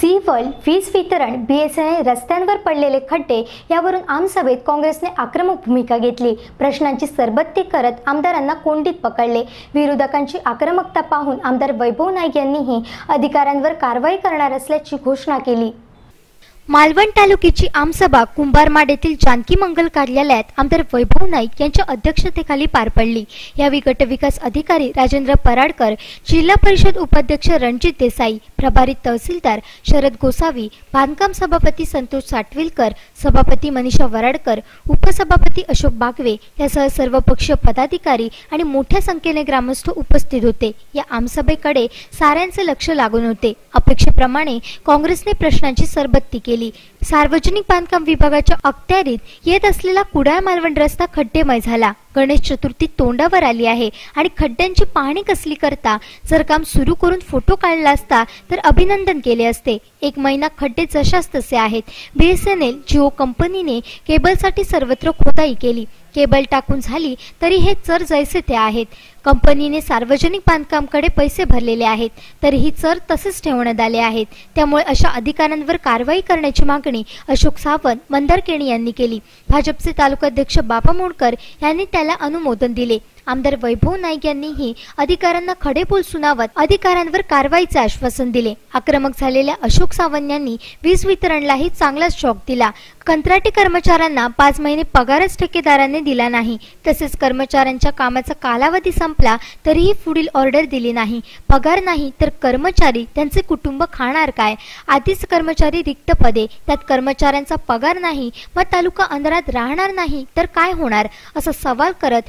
C वीज वितरण बी S N L रस्त्यांवर पडलेले खड्डे यावरून आमसभेत काँग्रेसने आक्रमक भूमिका घेतली. प्रश्नांची सरबत्ती करत आमदारांना कोंडीत पकडले. विरोधकांची आक्रमकता पाहून आमदार वैभव नाईक यांनीही अधिकाऱ्यांवर कारवाई करणार असल्याची घोषणा केली. मालवण तालुक्याची आमसभा कुंभारमाड येथील जानकी मंगल कार्यालयात आमदार वैभव नाईक यांच्या अध्यक्षतेखाली पार पडली. यावेळी गटविकास अधिकारी राजेंद्र पराडकर जिल्हा परिषद उपाध्यक्ष रणजित देसाई प्रभारी तहसीलदार शरद गोसावी बांधकाम सभापती संतोष साटविलकर सभापती मनीषा वराडकर उपसभापती अशोक बागवे यासह सर्व पक्ष पदाधिकारी आणि मोठ्या संख्येने ग्रामस्थ उपस्थित होते. या आमसभेकडे साऱ्यांचे लक्ष लागून होते. अपेक्षेप्रमाणे काँग्रेसने प्रश्नांची सरबत्ती केली. सार्वजनिक बांधकाम विभागाच्या अखत्यारीत येत असलेला कुडाळ मालवण रस्ता खड्डेमय झाला. गणेश चतुर्थी तोंडावर आली आहे. आणि खड्ड्यांची पाहणी कसली करता? जर काम सुरू करून फोटो काढला असता तर अभिनंदन केले असते. एक महिना खड्डे जशाच तसे आहेत. बीएसएनएल जिओ कंपनीने केबलसाठी सर्वत्र खोदाई केली. केबल टाकून झाली तरी हे चर जैसे ते आहेत. कंपनीने सार्वजनिक बांधकामकडे पैसे भरलेले आहेत तरीही चर तसेच ठेवण्यात आले आहेत. त्यामुळे अशा अधिकाऱ्यांवर कारवाई करण्याची मागणी अशोक सावंत मंदार केणी यांनी केली. भाजपचे तालुकाध्यक्ष बाबा मोडकर यांनी त्याला अनुमोदन दिले. आमदार वैभव नाईक यांनीही अधिकाऱ्यांना खडेबोल सुनावत अधिकाऱ्यांवर कारवाईचे आश्वासन दिले. आक्रमक झालेल्या अशोक सावंत यांनी वीज वितरणलाही चांगलाच शॉक दिला. कंत्राटी कर्मचाऱ्यांना पाच महिने पगारच ठेकेदारांनी दिला नाही. तसेच कर्मचाऱ्यांच्या कामाचा कालावधी संपला तरीही पुढील ऑर्डर दिली नाही. पगार नाही तर कर्मचारी त्यांचे कुटुंब खाणार काय? आधीच कर्मचारी रिक्त पदे. त्यात कर्मचाऱ्यांचा पगार नाही मग तालुका अंधारात राहणार नाही तर काय होणार? असा सवाल करत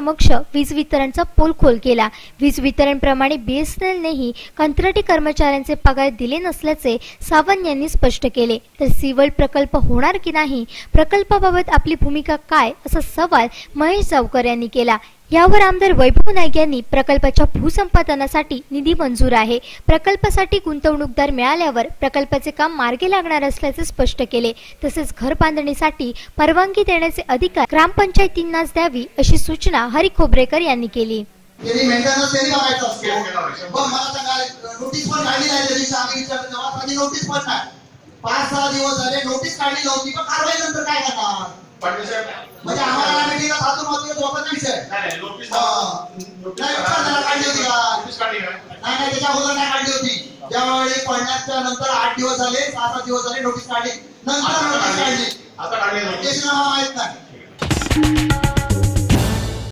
समक्ष वीज वितरणचा पोलखोल केला. वीज वितरण प्रमाणे बीएसएनएलनेही कंत्राटी कर्मचाऱ्यांचे पगार दिले नसल्याचे सावंत यांनी स्पष्ट केले. तर सिवल प्रकल्प होणार की नाही? प्रकल्पाबाबत आपली भूमिका काय? असा सवाल महेश जावकर यांनी केला. यावर आमदार वैभव नाईक यांनी प्रकल्पाच्या भूसंपादनासाठी निधी मंजूर आहे. प्रकल्पासाठी गुंतवणूकदार मिळाल्यावर प्रकल्पाचे काम मार्गी लागणार असल्याचे स्पष्ट केले. तसेच घर बांधणीसाठी परवानगी देण्याचे अधिकार ग्रामपंचायतींनाच द्यावी अशी सूचना हरी खोबरेकर यांनी केली. त्यांनी मेंटेनन्स त्यांनी बघायचं असतो. मग मला सांगा नोटीस पण काढली नाही त्या दिवशी आम्ही विचारलं तेव्हा माझी नोटीस पण नाही. पाच सहा दिवस झाले नोटीस काढली नव्हती. पण कारवाई नंतर काय करणार? पाटील साहेब म्हणजे आम्हाला मिटिंगला नाही नाही त्याच्या अगोदर नाही काढली होती त्यावेळी पडण्याच्या नंतर आठ दिवस झाले सहा सात दिवस झाले नोटीस काढली. नंतर नोटीस काढली. आता काढली माहीत नाही.